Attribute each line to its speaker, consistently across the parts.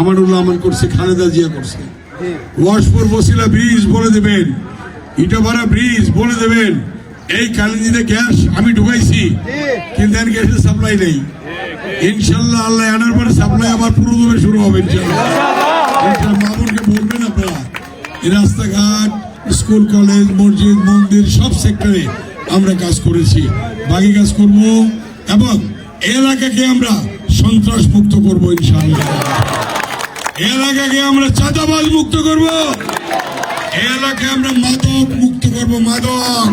Speaker 1: আমানুল্লাহ আমান করছে, খালেদা জিয়া করছে। ওয়াশপুর বসিলা ব্রিজ বলে দেবেন ইটাভাড়া ব্রিজ বলে দেবেন, এই কালিজিতে গ্যাস আমি ঢুকাইছি, কিন্তু গ্যাসের সাপ্লাই নেই। ইনশাল্লাহ আল্লাহ আনার পরে সাপ্লাই আবার পুরোদমে শুরু হবে, ইনশাল্লাহ। মামুনকে বলবেন আপনারা, এই রাস্তাঘাট, স্কুল, কলেজ, মসজিদ, মন্দির, সব সেক্টরে আমরা কাজ করেছি। বাকি কাজ করব এবং এলাকাকে আমরা সন্ত্রাস মুক্ত করব, ইনশাল্লাহ। এলাকাকে আমরা চাঁদাবাজ মুক্ত করব। এই আমরা মাদক মুক্ত করব, মাদক।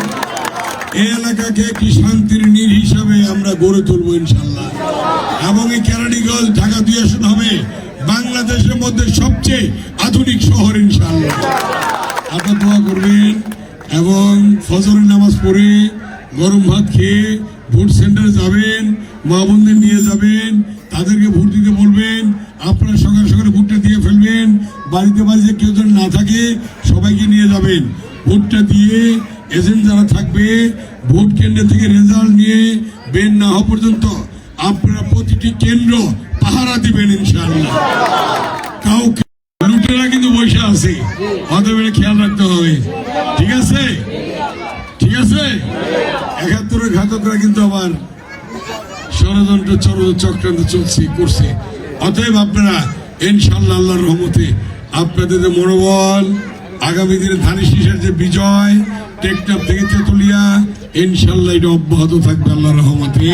Speaker 1: এই এলাকাকে একটি শান্তির নীর হিসাবে আমরা গড়ে তুলবো ইনশাল্লাহ এবং এই কেরানীগঞ্জ ঢাকা দুই আসন হবে। বাংলাদেশের মধ্যে সবচেয়ে আধুনিক শহর ইনশাল্লাহ আপনার দোয়া করবেন এবং ফজরের নামাজ পড়ে গরম ভাত খেয়ে ভোট সেন্টারে যাবেন, মা নিয়ে যাবেন, তাদেরকে ভোট দিতে বলবেন আপনারা সকাল সকালে ভোটটা দিয়ে ফেলবেন, বাড়িতে বাড়িতে কেউ যেন না থাকে, সবাইকে নিয়ে যাবেন। ভোটটা দিয়ে এজেন্ট যারা থাকবে, ভোট কেন্দ্র থেকে রেজাল্ট নিয়ে বের না হওয়া পর্যন্ত আপনারা প্রতিটি কেন্দ্র পাহারা দিবেন ইনশাআল্লাহ। কাউকে লুটেরা কিন্তু বসে আছে। অতএব খেয়াল রাখতে হবে। ঠিক আছে? ঠিক আছে? একাত্তরের ঘাতকরা কিন্তু আবার ষড়যন্ত্র চক্রান্ত চলছে, করছে। অতএব আপনারা ইনশাল্লাহ আল্লাহর রহমতে আপনাদের যে মনোবল, আগামী দিনে ধানের শীষের যে বিজয় টেকটাপ থেকে তেতুলিয়া ইনশাল্লাহ এটা অব্যাহত থাকবে আল্লাহ রহমতে।